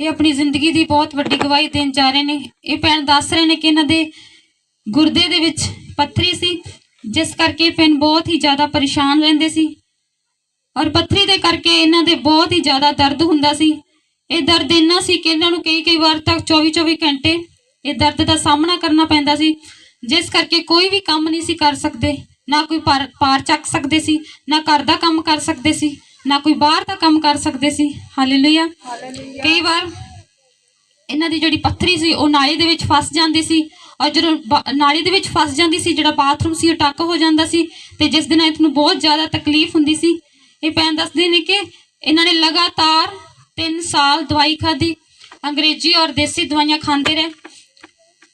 ਇਹ ਆਪਣੀ ਜ਼ਿੰਦਗੀ ਦੀ ਬਹੁਤ ਵੱਡੀ ਗਵਾਹੀ ਦੇਣ ਜਾ ਰਹੇ ਨੇ। ਇਹ ਭੈਣ ਦੱਸ ਰਹੇ ਨੇ ਕਿ ਇਹਨਾਂ ਦੇ ਗੁਰਦੇ ਦੇ ਵਿੱਚ ਪੱਥਰੀ ਸੀ, ਜਿਸ ਕਰਕੇ ਭੈਣ ਬਹੁਤ ਹੀ ਜ਼ਿਆਦਾ ਪਰੇਸ਼ਾਨ ਰਹਿੰਦੇ ਸੀ। ਔਰ ਪੱਥਰੀ ਦੇ ਕਰਕੇ ਇਹਨਾਂ ਦੇ ਬਹੁਤ ਹੀ ਜ਼ਿਆਦਾ ਦਰਦ ਹੁੰਦਾ ਸੀ। ਇਹ ਦਰਦ ਇੰਨਾ ਸੀ ਕਿ ਇਹਨਾਂ ਨੂੰ ਕਈ ਕਈ ਵਾਰ ਤੱਕ 24-24 ਘੰਟੇ ਇਹ ਦਰਦ ਦਾ ਸਾਹਮਣਾ ਕਰਨਾ ਪੈਂਦਾ ਸੀ, ਜਿਸ ਕਰਕੇ ਕੋਈ ਵੀ ਕੰਮ ਨਹੀਂ ਸੀ ਕਰ ਸਕਦੇ। ਨਾ ਕੋਈ ਪਾਰ ਪਾਰ ਚੱਕ ਸਕਦੇ ਸੀ, ਨਾ ਘਰ ਦਾ ਕੰਮ ਕਰ ਸਕਦੇ ਸੀ। ਨਾ ਕੋਈ ਬਾਹਰ ਦਾ ਕੰਮ ਕਰ ਸਕਦੇ ਸੀ। ਹਾਲੇਲੂਇਆ ਕਈ ਵਾਰ ਇਹਨਾਂ ਦੀ ਜਿਹੜੀ ਪੱਥਰੀ ਸੀ ਉਹ ਨਾਲੀ ਦੇ ਵਿੱਚ ਫਸ ਜਾਂਦੀ ਸੀ ਔਰ ਜਦੋਂ ਨਾਲੀ ਦੇ ਵਿੱਚ ਫਸ ਜਾਂਦੀ ਸੀ ਜਿਹੜਾ ਬਾਥਰੂਮ ਸੀ ਉਹ ਟੱਕ ਹੋ ਜਾਂਦਾ ਸੀ ਤੇ ਜਿਸ ਦਿਨ ਇਹਨੂੰ ਬਹੁਤ ਜ਼ਿਆਦਾ ਤਕਲੀਫ ਹੁੰਦੀ ਸੀ ਇਹ ਭੈਣ ਦੱਸਦੇ ਨੇ ਕਿ ਇਹਨਾਂ ਨੇ ਲਗਾਤਾਰ 3 ਸਾਲ ਦਵਾਈ ਖਾਧੀ ਅੰਗਰੇਜ਼ੀ ਔਰ ਦੇਸੀ ਦਵਾਈਆਂ ਖਾਂਦੇ ਰਹੇ।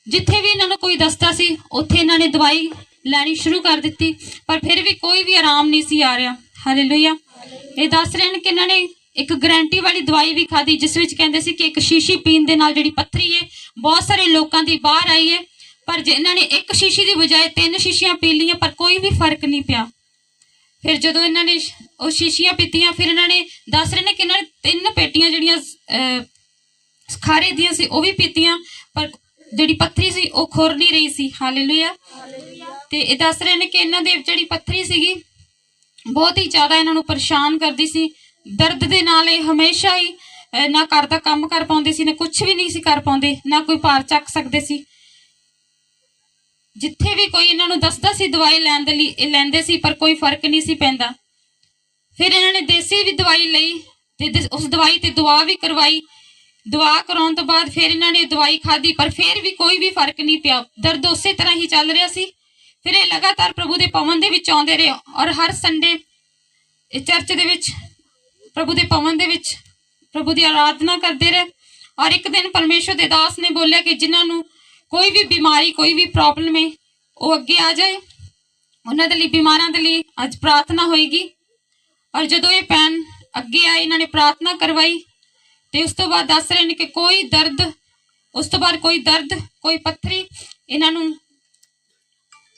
ਜਿੱਥੇ ਵੀ ਇਹਨਾਂ ਨੂੰ ਕੋਈ ਦੱਸਦਾ ਸੀ ਉੱਥੇ ਇਹਨਾਂ ਨੇ ਦਵਾਈ ਲੈਣੀ ਸ਼ੁਰੂ ਕਰ ਦਿੱਤੀ ਪਰ ਫਿਰ ਵੀ ਕੋਈ ਵੀ ਆਰਾਮ ਨਹੀਂ ਸੀ ਆ ਰਿਹਾ। ਹਾਲੇਲੂਇਆ ਇਹ ਦੱਸ ਰਹੇ ਨੇ ਕਿ ਇਹਨਾਂ ਨੇ ਇੱਕ ਗਾਰੰਟੀ ਵਾਲੀ ਦਵਾਈ ਵੀ ਖਾਧੀ ਜਿਸ ਵਿੱਚ ਕਹਿੰਦੇ ਸੀ ਕਿ ਇੱਕ ਸ਼ੀਸ਼ੀ ਪੀਣ ਦੇ ਨਾਲ ਜਿਹੜੀ ਪੱਥਰੀ ਹੈ ਬਹੁਤ ਸਾਰੇ ਲੋਕਾਂ ਦੀ ਬਾਹਰ ਆਈ ਹੈ। ਪਰ ਜੇ ਇਹਨਾਂ ਨੇ ਇੱਕ ਸ਼ੀਸ਼ੀ ਦੀ ਬਜਾਏ ਤਿੰਨ ਸ਼ੀਸ਼ੀਆਂ ਪੀ ਲਈਆਂ ਪਰ ਕੋਈ ਵੀ ਫ਼ਰਕ ਨਹੀਂ ਪਿਆ। ਫਿਰ ਜਦੋਂ ਇਹਨਾਂ ਨੇ ਉਹ ਸ਼ੀਸ਼ੀਆਂ ਪੀਤੀਆਂ ਫਿਰ ਇਹਨਾਂ ਨੇ ਦੱਸ ਰਹੇ ਨੇ ਕਿ ਇਹਨਾਂ ਨੇ ਤਿੰਨ ਪੇਟੀਆਂ ਜਿਹੜੀਆਂ ਅਹ, ਖਾਰੇ ਦੀਆਂ ਸੀ ਉਹ ਵੀ ਪੀਤੀਆਂ ਪਰ ਜਿਹੜੀ ਪੱਥਰੀ ਸੀ ਉਹ ਖੁਰ ਨਹੀਂ ਰਹੀ ਸੀ। ਹਾਲੇਲੂਇਆ। ਤੇ ਇਹ ਦੱਸ ਰਹੇ ਨੇ ਕਿ ਇਹਨਾਂ ਦੇ ਜਿਹੜੀ ਪੱਥਰੀ ਸੀਗੀ ਬਹੁਤ ਹੀ ਜ਼ਿਆਦਾ ਇਹਨਾਂ ਨੂੰ ਪਰੇਸ਼ਾਨ ਕਰਦੀ ਸੀ। ਦਰਦ ਦੇ ਨਾਲ ਇਹ ਹਮੇਸ਼ਾ ਹੀ ਅਹ, ਨਾ ਘਰ ਦਾ ਕੰਮ ਕਰ ਪਾਉਂਦੇ ਸੀ ਨਾ ਕੁਝ ਵੀ ਨਹੀਂ ਸੀ ਕਰ ਪਾਉਂਦੇ ਨਾ ਕੋਈ ਭਾਰ ਚੱਕ ਸਕਦੇ ਸੀ। ਜਿੱਥੇ ਵੀ ਕੋਈ ਇਹਨਾਂ ਨੂੰ ਦੱਸਦਾ ਸੀ ਦਵਾਈ ਲੈਣ ਦੇ ਲਈ ਇਹ ਲੈਂਦੇ ਸੀ ਪਰ ਕੋਈ ਫ਼ਰਕ ਨਹੀਂ ਸੀ ਪੈਂਦਾ। ਫਿਰ ਇਹਨਾਂ ਨੇ ਦੇਸੀ ਵੀ ਦਵਾਈ ਲਈ ਤੇ ਉਸ ਦਵਾਈ ਤੇ ਦੁਆ ਵੀ ਕਰਵਾਈ। ਦੁਆ ਕਰਾਉਣ ਤੋਂ ਬਾਅਦ ਫਿਰ ਇਹਨਾਂ ਨੇ ਦਵਾਈ ਖਾਧੀ ਪਰ ਫਿਰ ਵੀ ਕੋਈ ਵੀ ਫ਼ਰਕ ਨਹੀਂ ਪਿਆ। ਦਰਦ ਉਸੇ ਤਰ੍ਹਾਂ ਹੀ ਚੱਲ ਰਿਹਾ ਸੀ। ਫਿਰ ਇਹ ਲਗਾਤਾਰ ਪ੍ਰਭੂ ਦੇ ਪਵਨ ਦੇ ਵਿੱਚ ਆਉਂਦੇ ਰਹੇ ਔਰ ਹਰ ਸੰਡੇ ਇਹ ਚਰਚ ਦੇ ਵਿੱਚ, ਪ੍ਰਭੂ ਦੇ ਪਵਨ ਦੇ ਵਿੱਚ, ਪ੍ਰਭੂ ਦੀ ਆਰਾਧਨਾ ਕਰਦੇ ਰਹੇ ਔਰ ਇੱਕ ਦਿਨ ਪਰਮੇਸ਼ਵਰ ਦੇ ਦਾਸ ਨੇ ਬੋਲਿਆ ਕਿ ਜਿਨ੍ਹਾਂ ਨੂੰ ਕੋਈ ਵੀ ਬਿਮਾਰੀ, ਕੋਈ ਵੀ ਪ੍ਰੋਬਲਮ ਹੈ, ਉਹ ਅੱਗੇ ਆ ਜਾਏ। ਉਹਨਾਂ ਦੇ ਲਈ, ਬਿਮਾਰਾਂ ਦੇ ਲਈ ਅੱਜ ਪ੍ਰਾਰਥਨਾ ਹੋਏਗੀ। ਔਰ ਜਦੋਂ ਇਹ ਭੈਣ ਅੱਗੇ ਆਏ, ਇਹਨਾਂ ਨੇ ਪ੍ਰਾਰਥਨਾ ਕਰਵਾਈ ਤੇ ਉਸ ਤੋਂ ਬਾਅਦ ਦੱਸ ਰਹੇ ਨੇ ਕਿ ਕੋਈ ਦਰਦ, ਉਸ ਤੋਂ ਬਾਅਦ ਕੋਈ ਦਰਦ, ਕੋਈ ਪੱਥਰੀ ਇਹਨਾਂ ਨੂੰ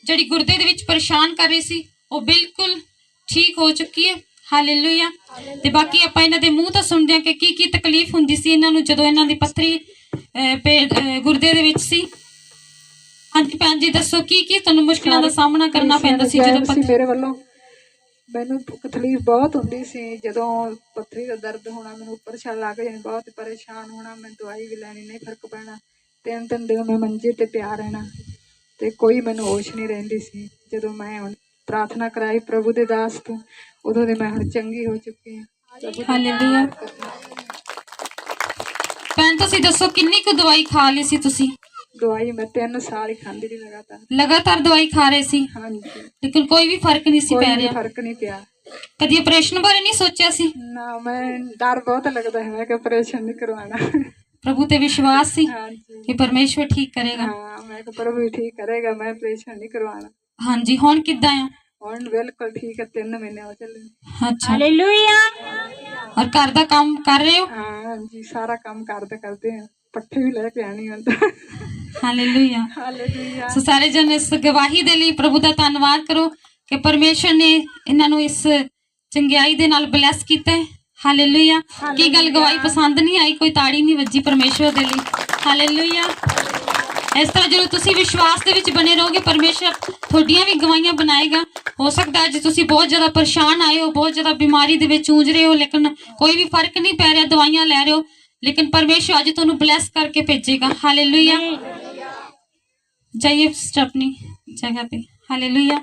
ਜਿਹੜੀ ਗੁਰਦੇ ਦੇ ਵਿੱਚ ਪਰੇਸ਼ਾਨ ਕਰ ਰਹੀ ਸੀ ਉਹ ਬਿਲਕੁਲ ਠੀਕ ਹੋ ਚੁੱਕੀ ਹੈ। ਹਾਲੇਲੂਇਆ ਤੇ ਬਾਕੀ ਆਪਾਂ ਇਹਨਾਂ ਦੇ ਮੂੰਹ ਤੋਂ ਸੁਣਦੇ ਹਾਂ ਕਿ ਕੀ ਕੀ ਤਕਲੀਫ ਹੁੰਦੀ ਸੀ ਇਹਨਾਂ ਨੂੰ ਜਦੋਂ ਇਹਨਾਂ ਦੀ ਪੱਥਰੀ ਗੁਰਦੇ ਦੇ ਵਿੱਚ ਸੀ। ਹਾਂਜੀ ਭੈਣ ਜੀ ਦੱਸੋ ਕੀ ਕੀ ਤੁਹਾਨੂੰ ਮੁਸ਼ਕਲਾਂ ਦਾ ਸਾਹਮਣਾ ਕਰਨਾ ਪੈਂਦਾ ਸੀ ਜਦੋਂ ਪੱਥਰੀ ਮੇਰੇ ਵੱਲੋਂ ਮੈਨੂੰ ਤਕਲੀਫ ਬਹੁਤ ਹੁੰਦੀ ਸੀ ਜਦੋਂ ਪੱਥਰੀ ਦਾ ਦਰਦ ਹੋਣਾ ਮੈਨੂੰ ਉੱਪਰ ਛਾਲ ਲੱਗ ਜਾਣੀ ਬਹੁਤ ਪਰੇਸ਼ਾਨ ਹੋਣਾ ਮੈਂ ਦਵਾਈ ਵੀ ਲੈਣੀ ਨਹੀਂ ਫ਼ਰਕ ਪੈਣਾ ਤਿੰਨ ਤਿੰਨ ਦਿਨ ਮੈਂ ਮੰਜੇ ਤੇ ਪਿਆ ਰਹਿਣਾ। ਤੇ ਕੋਈ ਮੈਨੂੰ ਹੋਸ਼ ਨਹੀਂ ਰਹਿੰਦੀ ਸੀ। ਜਦੋਂ ਮੈਂ ਹੁਣ ਪ੍ਰਾਰਥਨਾ ਕਰਾਈ ਪ੍ਰਭੂ ਦੇ ਦਾਸ ਤੋਂ ਉਦੋਂ ਦੇ ਮੈਂ ਹੁਣ ਚੰਗੀ ਹੋ ਚੁੱਕੀ ਹਾਂ। ਹਾਲੇਲੂਇਆ ਭੈਣ ਤੁਸੀਂ ਦੱਸੋ ਕਿੰਨੀ ਕੁ ਦਵਾਈ ਖਾ ਲਈ ਸੀ ਤੁਸੀਂ? ਦਵਾਈ ਮੈਂ ਤਿੰਨ ਸਾਲ ਹੀ ਖਾਂਦੀ ਰਹੀ ਲਗਾਤਾਰ। ਲਗਾਤਾਰ ਦਵਾਈ ਖਾ ਰਹੇ ਸੀ? ਹਾਂਜੀ। ਲੇਕਿਨ ਕੋਈ ਵੀ ਫ਼ਰਕ ਨਹੀਂ ਸੀ ਕੋਈ ਪੈ ਰਿਹਾ। ਫ਼ਰਕ ਨਹੀਂ ਪਿਆ। ਕਦੀ ਆਪਰੇਸ਼ਨ ਬਾਰੇ ਨਹੀਂ ਸੋਚਿਆ ਸੀ? ਨਾ ਮੈਂ ਡਰ ਬਹੁਤ ਲੱਗਦਾ ਹੈ ਕਿ ਆਪਰੇਸ਼ਨ ਨਹੀਂ ਕਰਵਾਉਣਾ। ਪ੍ਰਭੂ ਤੇ ਵਿਸ਼ਵਾਸ ਸੀ? ਕਿ ਪਰਮੇਸ਼ਵਰ ਠੀਕ ਕਰੇਗਾ। ਹਾਂ ਮੈਂ ਕਿਹਾ ਪ੍ਰਭੂ ਹੀ ਠੀਕ ਕਰੇਗਾ ਮੈਂ ਆਪਰੇਸ਼ਨ ਨਹੀਂ ਕਰਵਾਉਣਾ। ਹਾਂਜੀ ਹੁਣ ਕਿੱਦਾਂ ਆ? ਹੁਣ ਬਿਲਕੁਲ ਠੀਕ ਹੈ ਤਿੰਨ ਮਹੀਨੇ ਹੋ ਚੱਲੇ ਅੱਛਾ। ਹਾਲੇਲੂਇਆ ਔਰ ਘਰ ਦਾ ਕੰਮ ਕਰ ਰਹੇ ਹੋ? ਹਾਂ ਹਾਂਜੀ ਸਾਰਾ ਕੰਮ ਕਰਦੇ ਕਰਦੇ ਆ। ਪੱਠੇ ਵੀ ਲੈ ਕੇ ਆਣੀ ਹੁਣ ਤਾਂ। ਹਾਲੇਲੂਇਆ ਹਾਲੇਲੂਇਆ ਸੋ ਸਾਰੇ ਜਨ ਇਸ ਗਵਾਹੀ ਦੇ ਲਈ ਪ੍ਰਭੂ ਦਾ ਧੰਨਵਾਦ ਕਰੋ ਕਿ ਪਰਮੇਸ਼ਰ ਨੇ ਇਹਨਾਂ ਨੂੰ ਇਸ ਚੰਗਿਆਈ ਦੇ ਨਾਲ ਬਲੈਸ ਕੀਤਾ ਹੈ। ਹਾਲੇਲੂਇਆ ਕੀ ਗੱਲ ਗਵਾਹੀ ਪਸੰਦ ਨਹੀਂ ਆਈ? ਕੋਈ ਤਾੜੀ ਨਹੀਂ ਵੱਜੀ ਪਰਮੇਸ਼ਰ ਦੇ ਲਈ। ਹਾਲੇਲੂਇਆ ਇਸ ਤਰ੍ਹਾਂ ਜਦੋਂ ਤੁਸੀਂ ਵਿਸ਼ਵਾਸ ਦੇ ਵਿੱਚ ਬਣੇ ਰਹੋਗੇ ਪਰਮੇਸ਼ਰ ਤੁਹਾਡੀਆਂ ਵੀ ਗਵਾਈਆਂ ਬਣਾਏਗਾ। ਹੋ ਸਕਦਾ ਅੱਜ ਤੁਸੀਂ ਬਹੁਤ ਜ਼ਿਆਦਾ ਪਰੇਸ਼ਾਨ ਆਏ ਹੋ ਬਹੁਤ ਜ਼ਿਆਦਾ ਬਿਮਾਰੀ ਦੇ ਵਿੱਚ ਉਂਝ ਰਹੇ ਹੋ ਲੇਕਿਨ ਕੋਈ ਵੀ ਫ਼ਰਕ ਨਹੀਂ ਪੈ ਰਿਹਾ ਦਵਾਈਆਂ ਲੈ ਰਹੇ ਹੋ ਲੇਕਿਨ ਪਰਮੇਸ਼ਰ ਅੱਜ ਤੁਹਾਨੂੰ ਬਲੈਸ ਕਰਕੇ ਭੇਜੇਗਾ। ਹਾਲੇਲੂਇਆ ਜਾਈਏ ਸਟੈਪਨੀ ਜਗ੍ਹਾ ਤੇ। ਹਾਲੇਲੂਇਆ